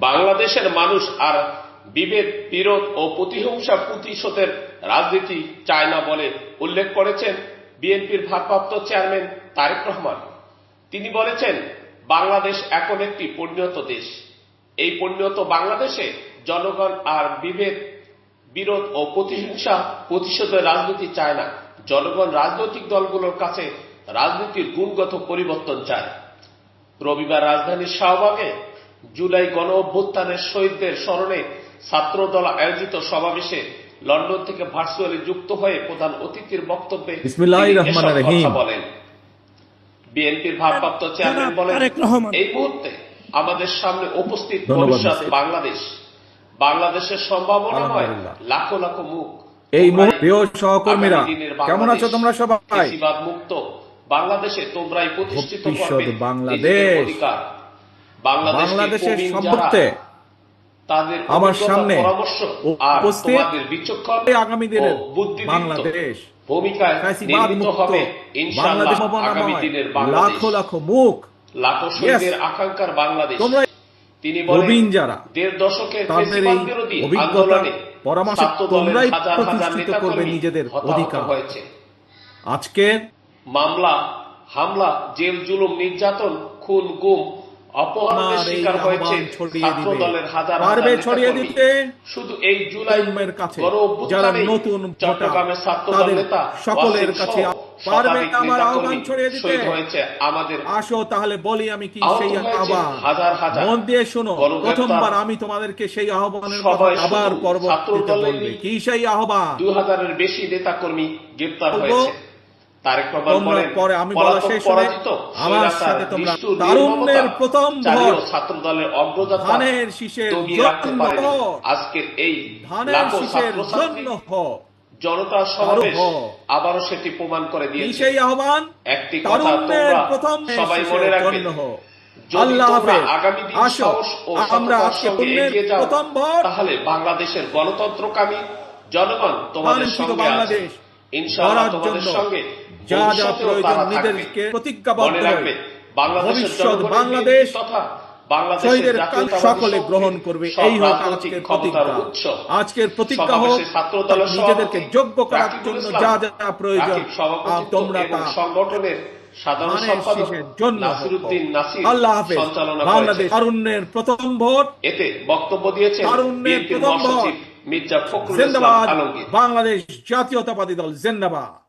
বাংলাদেশের মানুষ আর বিভেদ, বিরোধ ও প্রতিহিংসা প্রতিশোধের রাজনীতি চায় না বলে উল্লেখ করেছেন বিএনপির ভারপ্রাপ্ত চেয়ারম্যান তারেক রহমান। তিনি বলেছেন, বাংলাদেশ এখন একটি পরিণত দেশ। এই পরিণত বাংলাদেশে জনগণ আর বিভেদ, বিরোধ ও প্রতিহিংসা প্রতিশোধের রাজনীতি চায় না। জনগণ রাজনৈতিক দলগুলোর কাছে রাজনীতির গুণগত পরিবর্তন চায়। রবিবার রাজধানীর শাহবাগে জুলাই গণ অভ্যুত্থানের শহীদদের স্মরণে ছাত্রদল আয়োজিত সমাবেশে লন্ডন থেকে ভার্চুয়ালি যুক্ত হয়ে প্রধান অতিথির বক্তব্যে বলেন। বিএনপির ভারপ্রাপ্ত চেয়ারম্যান বলেন এই মুহূর্তে আমাদের সামনে উপস্থিত ভবিষ্যৎ বাংলাদেশ। বাংলাদেশের সম্ভাবনাময় আলহামদুলিল্লাহ। লাখো লাখো মুখ। এই মুহূর্তে প্রিয় সহকর্মীরা কেমন আছো তোমরা সবাই? মুক্ত। বাংলাদেশে তোমরাই প্রতিষ্ঠিত করবে। বাংলাদেশ। অধিকার। বাংলাদেশের সম্পর্কে তাদের আমার সামনে উপস্থিত বিচক্ষণ আগামী দিনের বাংলাদেশ ভূমিকায় নির্মিত হবে ইনশাআল্লাহ আগামী দিনের বাংলাদেশ। লাখো লাখো মুখ। লাখো শহীদের আকাঙ্ক্ষার বাংলাদেশ। তিনি বলেন যারা, দেড় দশকের তাদের বিরোধী আন্দোলনে পরামর্শ তোমরাই হাজার হাজার প্রতিষ্ঠিত করবে নিজেদের অধিকার। হয়েছে। আজকের মামলা হামলা জেল জুলুম নির্যাতন খুন গুম অপহরণের শিকার হয়েছে ছাত্র দলের হাজার পারবে ছড়িয়ে দিতে? শুধু এই জুলাই কাছে যারা নতুন চট্টগ্রামের ছাত্র দল নেতা সকলের কাছে পারবে আমার আহ্বান ছড়িয়ে দিতে? হয়েছে আমাদের আসো তাহলে বলি আমি কি সেই হাজার হাজার। মন দিয়ে শোনো প্রথমবার আমি তোমাদেরকে সেই আহ্বানের কথা আবার বলবে কি সেই আহ্বান দুই হাজারের বেশি নেতাকর্মী গ্রেপ্তার বলব, হয়েছে তোমরা পরে আমি বলা পলাতক শেষ হলে আমার সাথে তোমরা তারুণ্যের প্রথম ভর ছাত্র দলের অগ্রযাত্রা ধানের শীষের জন্য আজকের এই ধানের শীষের জন্য জনতা সমাবেশ আবারও সেটি প্রমাণ করে কি দিয়েছে। সেই আহ্বান। একটি কথা তোমরা সবাই মনে রাখবে। আল্লাহ আগামী দিন সাহস ও আমরা এগিয়ে যাও তাহলে বাংলাদেশের গণতন্ত্রকামী জনগণ তোমাদের সঙ্গে আছে। তোমাদের জন্য যা যা প্রয়োজন নিজেদেরকে প্রতিজ্ঞাবদ্ধ মনে রাখবে ভবিষ্যৎ বাংলাদেশ তথা শহীদের সকলে গ্রহণ করবে। এই হোক আজকের প্রতিজ্ঞা। আজকের প্রতিজ্ঞা হোক নিজেদেরকে যোগ্য করার জন্য যা যা প্রয়োজন। তোমরা তা সংগঠনের সাধারণ ধানের সম্পাদক শীষের জন্য আল্লাহ হাফেজ। বাংলাদেশ করেছেন প্রথম ভোট। এতে বক্তব্য দিয়েছেন তারুণ্যের প্রথম ভোট। মির্জা ফখরুল ইসলাম আলমগীর। বাংলাদেশ জাতীয়তাবাদী দল জিন্দাবাদ।